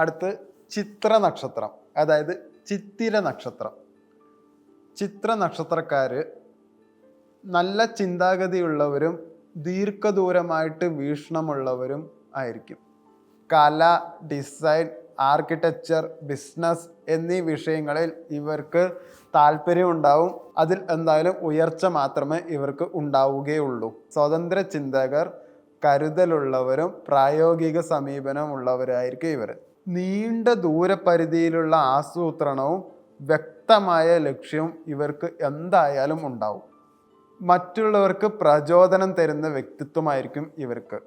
അടുത്ത് ചിത്ര നക്ഷത്രം അതായത് ചിത്തിര നക്ഷത്രം. ചിത്ര നക്ഷത്രക്കാർ നല്ല ചിന്താഗതിയുള്ളവരും ദീർഘദൂരമായിട്ട് വീക്ഷണമുള്ളവരും ആയിരിക്കും. കല ഡിസൈൻ ആർക്കിടെക്ചർ ബിസിനസ് എന്നീ വിഷയങ്ങളിൽ ഇവർക്ക് താല്പര്യമുണ്ടാവും. അതിൽ എന്തായാലും ഉയർച്ച മാത്രമേ ഇവർക്ക് ഉണ്ടാവുകയുള്ളൂ. സ്വതന്ത്ര ചിന്തകർ കരുതലുള്ളവരും പ്രായോഗിക സമീപനമുള്ളവരായിരിക്കും ഇവർ നീണ്ട ദൂരപരിധിയിലുള്ള ആസൂത്രണവും വ്യക്തമായ ലക്ഷ്യവും ഇവർക്ക് എന്തായാലും ഉണ്ടാവും. മറ്റുള്ളവർക്ക് പ്രചോദനം തരുന്ന വ്യക്തിത്വമായിരിക്കും ഇവർക്ക്.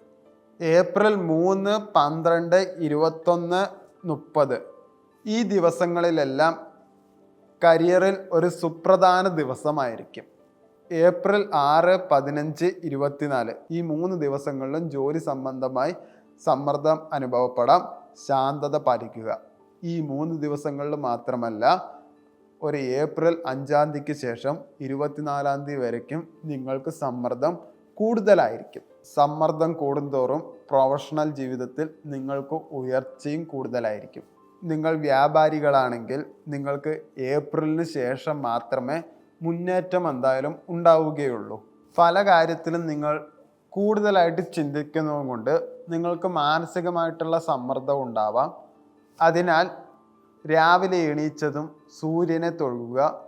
ഏപ്രിൽ മൂന്ന് പന്ത്രണ്ട് ഇരുപത്തൊന്ന് മുപ്പത്. ഈ ദിവസങ്ങളിലെല്ലാം കരിയറിൽ ഒരു സുപ്രധാന ദിവസമായിരിക്കും. ഏപ്രിൽ ആറ് പതിനഞ്ച് ഇരുപത്തിനാല്. ഈ മൂന്ന് ദിവസങ്ങളിലും ജോലി സംബന്ധമായി സമ്മർദ്ദം അനുഭവപ്പെടാം ശാന്തത പാലിക്കുക. ഈ മൂന്ന് ദിവസങ്ങളിൽ മാത്രമല്ല ഒരു ഏപ്രിൽ അഞ്ചാം തീയതിക്ക് ശേഷം ഇരുപത്തിനാലാം തീയതി വരയ്ക്കും നിങ്ങൾക്ക് സമ്മർദ്ദം കൂടുതലായിരിക്കും. സമ്മർദ്ദം കൂടുന്തോറും പ്രൊഫഷണൽ ജീവിതത്തിൽ നിങ്ങൾക്ക് ഉയർച്ചയും കൂടുതലായിരിക്കും. നിങ്ങൾ വ്യാപാരികളാണെങ്കിൽ നിങ്ങൾക്ക് ഏപ്രിലിന് ശേഷം മാത്രമേ മുന്നേറ്റം എന്തായാലും ഉണ്ടാവുകയുള്ളൂ. പല കാര്യത്തിലും നിങ്ങൾ കൂടുതലായിട്ട് ചിന്തിക്കുന്നത് കൊണ്ട് നിങ്ങൾക്ക് മാനസികമായിട്ടുള്ള സമ്മർദ്ദം ഉണ്ടാവാം. അതിനാൽ രാവിലെ എണീച്ചതും സൂര്യനെ തൊഴുക.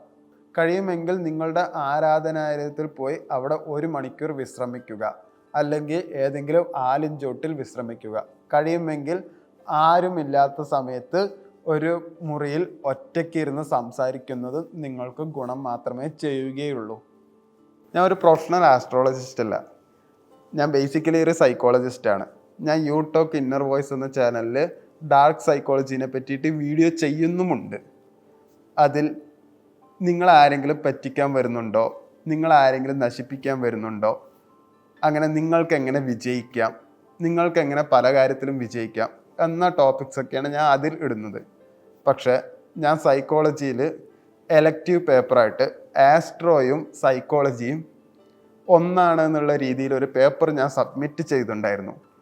കഴിയുമെങ്കിൽ നിങ്ങളുടെ ആരാധനാലയത്തിൽ പോയി അവിടെ ഒരു മണിക്കൂർ വിശ്രമിക്കുക. അല്ലെങ്കിൽ ഏതെങ്കിലും ആലിഞ്ചോട്ടിൽ വിശ്രമിക്കുക. കഴിയുമെങ്കിൽ ആരുമില്ലാത്ത സമയത്ത് ഒരു മുറിയിൽ ഒറ്റയ്ക്കിരുന്ന് സംസാരിക്കുന്നത് നിങ്ങൾക്ക് ഗുണം മാത്രമേ ചെയ്യുകയുള്ളൂ. ഞാൻ ഒരു പ്രൊഫഷണൽ ആസ്ട്രോളജിസ്റ്റ് അല്ല. ഞാൻ ബേസിക്കലി ഒരു സൈക്കോളജിസ്റ്റ് ഞാൻ യൂട്യൂബ് ഇന്നർ വോയിസ് എന്ന ചാനലിൽ ഡാർക്ക് സൈക്കോളജീനെ പറ്റിയിട്ട് വീഡിയോ ചെയ്യുന്നുമുണ്ട്. അതിൽ നിങ്ങൾ ആരെങ്കിലും പറ്റിക്കാൻ വരുന്നുണ്ടോ? നിങ്ങൾ ആരെങ്കിലും നശിപ്പിക്കാൻ വരുന്നുണ്ടോ? അങ്ങനെ നിങ്ങൾക്ക് എങ്ങനെ വിജയിക്കാം? നിങ്ങൾക്ക് എങ്ങനെ പല കാര്യത്തിലും വിജയിക്കാം? എന്ന ടോപ്പിക്സ് ഒക്കെയാണ് ഞാൻ അതിൽ ഇടുന്നത്. പക്ഷേ ഞാൻ സൈക്കോളജിയിൽ എലക്റ്റീവ് പേപ്പറായിട്ട് ആസ്ട്രോയും സൈക്കോളജിയും ഒന്നാണ് എന്നുള്ള രീതിയിൽ ഒരു പേപ്പർ ഞാൻ സബ്മിറ്റ് ചെയ്തിട്ടുണ്ടായിരുന്നു.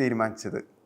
തീരുമാനിച്ചത്.